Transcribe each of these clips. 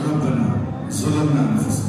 ربنا ظلمنا انفسنا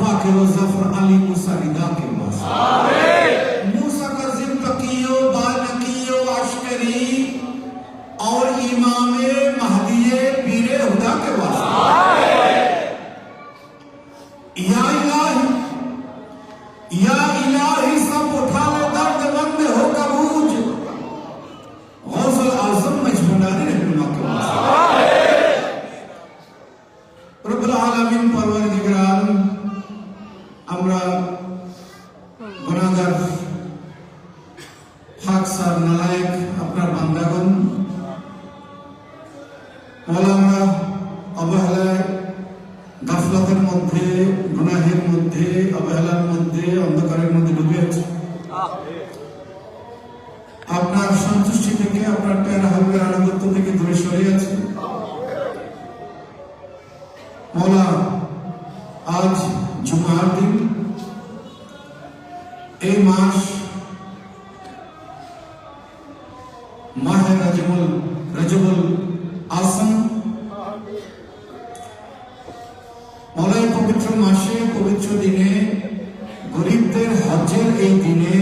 পাক মুসারি অন্ধকারের মধ্যে ডুবে আছে। আপনার সন্তুষ্টি থেকে, আপনার আনুগত্য থেকে দূরে সরে আছে। আজ জুমার দিন। এই মাস পবিত্র মাসে, পবিত্র দিনে গরিবদের হজের এই দিনে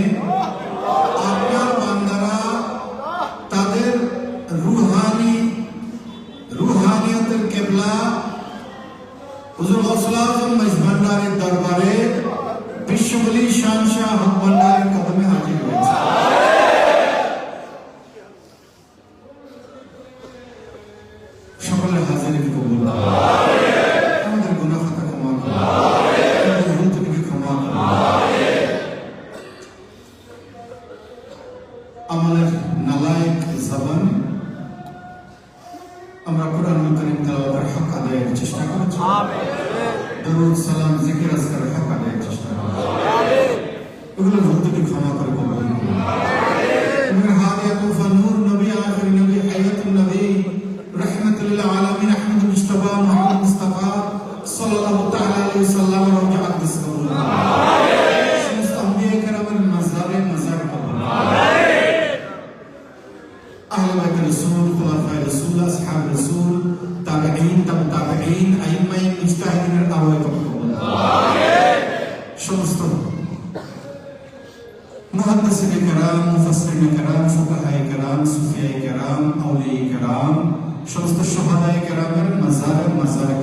সমস্ত সোহাদায় কেরামের মাজারে মাজারে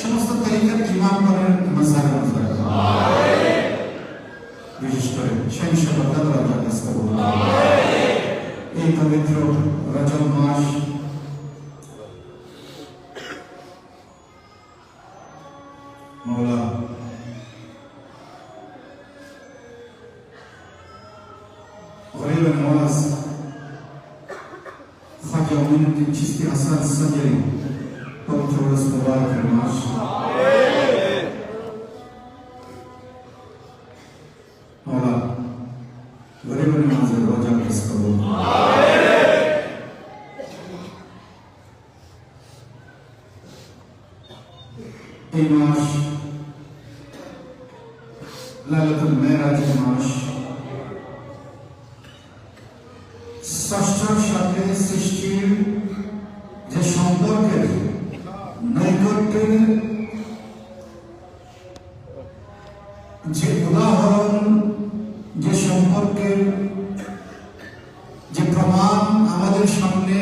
সমস্ত তরিকার ইমামগণের মাজারে মাজারে বিশেষ করে এই পবিত্র রজব মাস غريب النواس خواجه من الدين چشتی حسن سجری پوتر ورس مبارک الماش مولا غريب النواس الرجاء كسكبو এই মাস লাইলাতুল মেরাজের মাস সাথে সৃষ্টির যে সম্পর্কের নৈকট্যের যে উদাহরণ, যে সম্পর্কের যে প্রমাণ আমাদের সামনে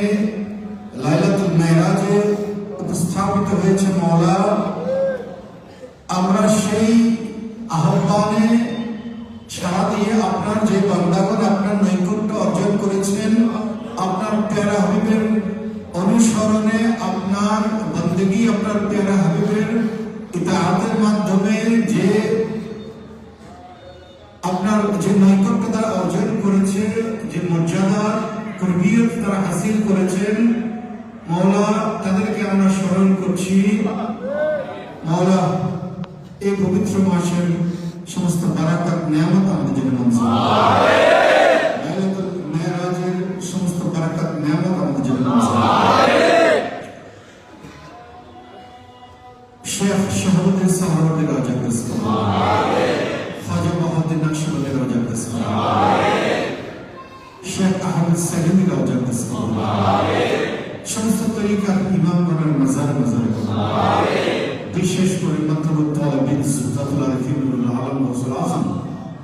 লাইলাতুল মেরাজে উপস্থাপিত হয়েছে মৌলা আমরা সেই আহ্বানে সারা দিয়ে আপনার যে বান্দাগণ আপনার নৈকট্য অর্জন করেছেন আপনার প্যারা হাবিবের অনুসরণে আপনার বন্দগি আপনার প্যারা হাবিবের ইতাহাতের মাধ্যমে যে আপনার যে নৈকট্য তারা অর্জন করেছে, যে মর্যাদা কর্মীয়ত তারা হাসিল করেছেন মৌলা তাদেরকে আমরা স্মরণ করছি। মৌলা এই পবিত্র মাসের সমস্ত বারাকাত, নিয়ামত আমাদের জন্য সমস্ত তরিকার ইমামগণের মাজার মাজার বিশেষ করে মতলব তালাবিন সুলতাতুল আরিফিনুল আলম গৌসুল আজম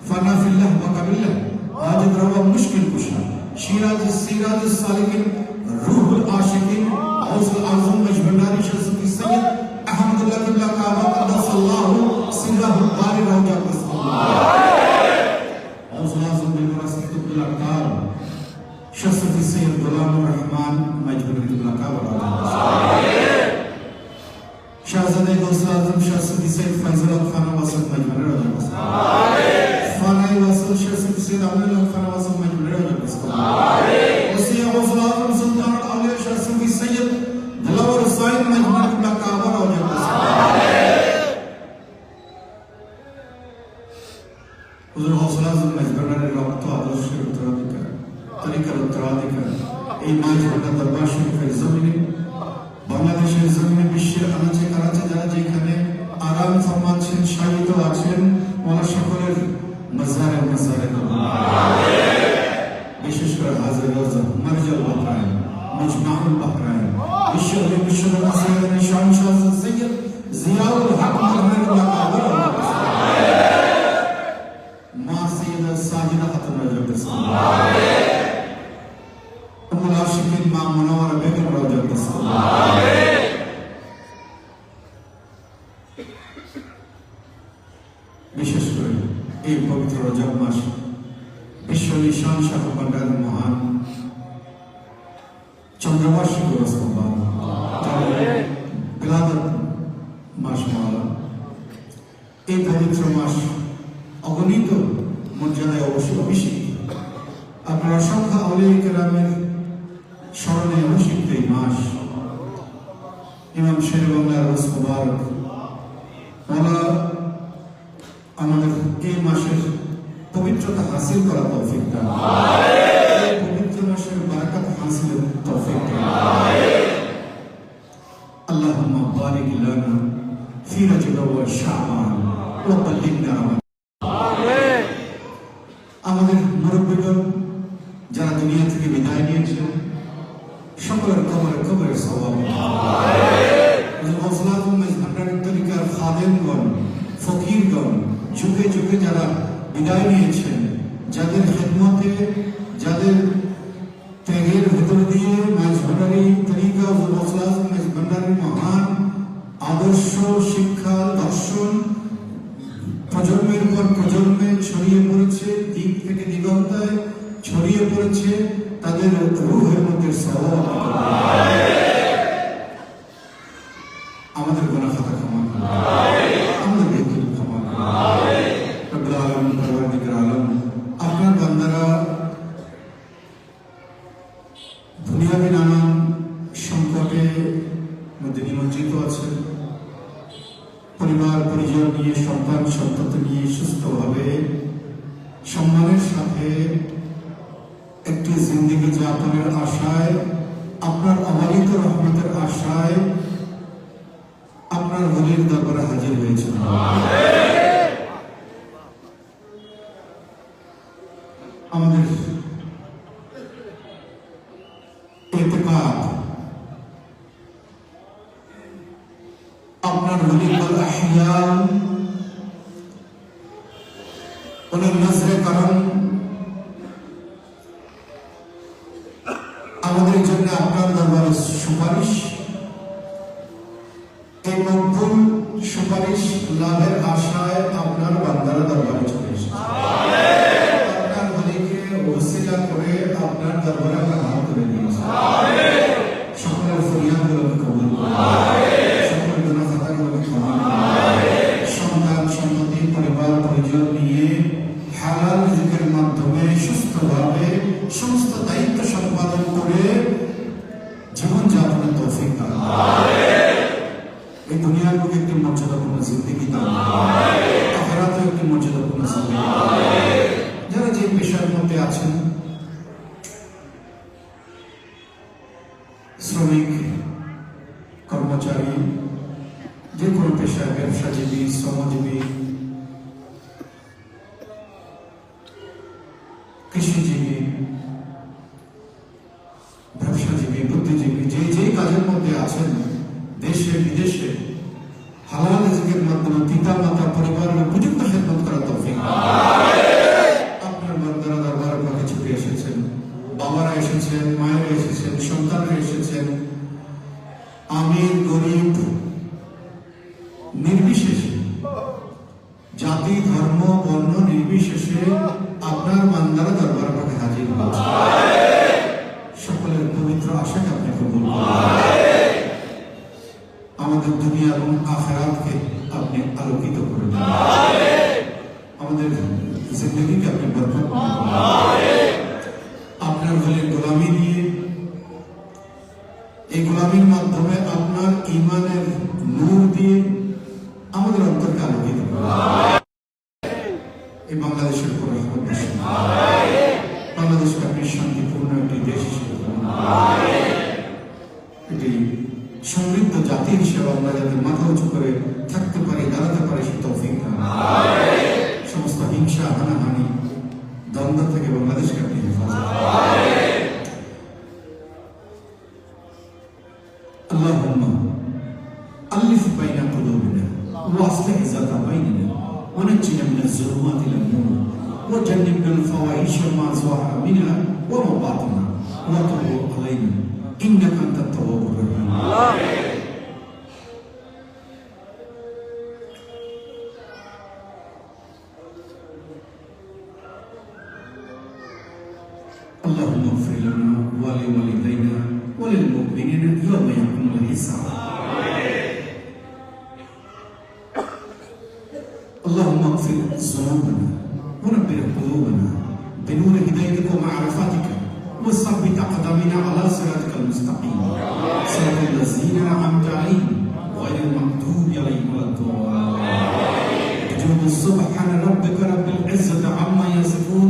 ফানা ফিল্লাহ ওয়াকাবিল্লাহ হাজত রওয়া মুশকিল কুশা সিরাজ সিরাজ সালিকিন রুহুল আশিকিন গৌসুল আজম মজবন্ডারি শরফি সৈয়দ আহমদুল্লাহ কিবলা কাবা কদ্দাসাল্লাহু সিরাহুল বারি রাজা গৌসুল আজম বিন রাসিদ আব্দুল আকার শরফি شہزادے دوست اعظم شاہ سید سید فیضل الحق خانہ واسط مجموعہ رضا بس آمین خانہ شاہ سید سید عبد الحق خانہ واسط مجموعہ رضا بس آمین اسی حضرات سلطان اولیاء شاہ سید سید دلور حسین مجموعہ کا کعبہ رضا بس حضور حوصلہ مجموعہ رضا تو ادرش کرتا ہے طریقہ اترا دکھا এই মাঝবন্ডা দরবার শরীফের জমিনে, বাংলাদেশের জমিনে বিশ্বের আনাচে কানাচে যারা যেখানে আরাম ফরমাচ্ছেন শায়িত আছেন ওনার সকলের মজারে মজারে বিশেষ করে হাজার রোজা মারজাল বাহরাইন মজমাহুল বাহরাইন বিশ্ব বিশ্ব নিশান শাহ সৈয়দ জিয়াউল হক মাহমুদ লাকাবর মা সৈয়দা সাজিদা খাতুন রাজা এই পবিত্র মাস অগণিত মর্যাদায় অবশ্যই অভিষিক্ত আপনার অসংখ্য আউলিয়া কেরামের স্মরণে অভিষিক্ত এই মাস। ইমাম শের বাংলার রস মুবারক। ওলা আমাদের এই মাসের পবিত্রতা হাসিল করা তৌফিক দান। পবিত্র মাসের বারাকাত হাসিলের তৌফিক দান। আল্লাহুম্মা বারিক লানা ফি রজব ওয়া শাবান। রমাদান আমাদের মুরব্বীগণ যারা দুনিয়া থেকে বিদায় নিয়েছেন সকলের কবরে কবরের স্বভাব তরিকার খাদেমগণ, ফকিরগণ, যুগে যুগে যারা বিদায় নিয়েছেন, যাদের খেদমতে, যাদের দুনিয়াবি নানান সংকটে মধ্যে নিমজ্জিত আছেন। পরিবার, পরিজন নিয়ে, সন্তান, সন্ততি নিয়ে সুস্থভাবে সম্মানের সাথে একটি জিন্দিগি যাপনের আশায় আপনার অবালিত রহমতের আশায় আপনার হলির দরবারে হাজির হয়েছিল। আমাদের সমস্ত দায়িত্ব সম্পাদন করে জীবন যাপনের তৌফিক দান এই দুনিয়ার বুকে একটি মর্যাদাপূর্ণ জিন্দিগি দান একটি মর্যাদাপূর্ণ জিন্দিগি যারা যে পেশার মধ্যে আছেন, শ্রমিক, কর্মচারী, যে কোনো পেশায় ব্যবসাজীবী, শ্রমজীবী রিজিকের মাধ্যমে পিতা, মাতা, পরিবারের উপযুক্ত খেদমত করা তৌফিক বাবারা এসেছেন, মায়েরা এসেছেন, সন্তানরা এসেছেন। আমির, গরিব, নির্বিশেষে, জাতি, ধর্ম, বর্ণ নির্বিশেষে আপনার বান্দারা দরবার হাজির হয়েছে সকলের পবিত্র আশাকে আপনি কবুল করুন আমাদের দুনিয়া এবং আখেরাতকে আপনি আলোকিত করে দিন। আমাদের জিন্দগিকে আপনি বরকত আপনার হলেন গোলামি দিয়ে। এই গোলামির মাধ্যমে আপনার ইমানের নূর দিয়ে আমাদের অন্তরকে আলোকিত। এই বাংলাদেশের উপর করুন। বাংলাদেশকে আপনি শান্তিপূর্ণ একটি দেশ হিসেবে সমৃদ্ধ জাতি হিসেবে আমরা যাতে মাথা উঁচু করে থাকতে পারি দাঁড়াতে পারি সে তৌফিক দান সমস্ত হিংসা হানাহানি দ্বন্দ্ব থেকে বাংলাদেশকে আপনি হেফাজত করুন। اللهم ألف بين قلوبنا وأصلح ذات بيننا ونجنا من الظلمات إلى النور وجنبنا الفواحش ما ظهر منها وما بطن وتب علينا إنك أنت التواب الرحيم وثبت أقدامنا على صراطك المستقيم. صراط الذين أنعمت عليهم غير المغضوب عليهم ولا الضالين. سبحان ربك رب العزة عما يصفون.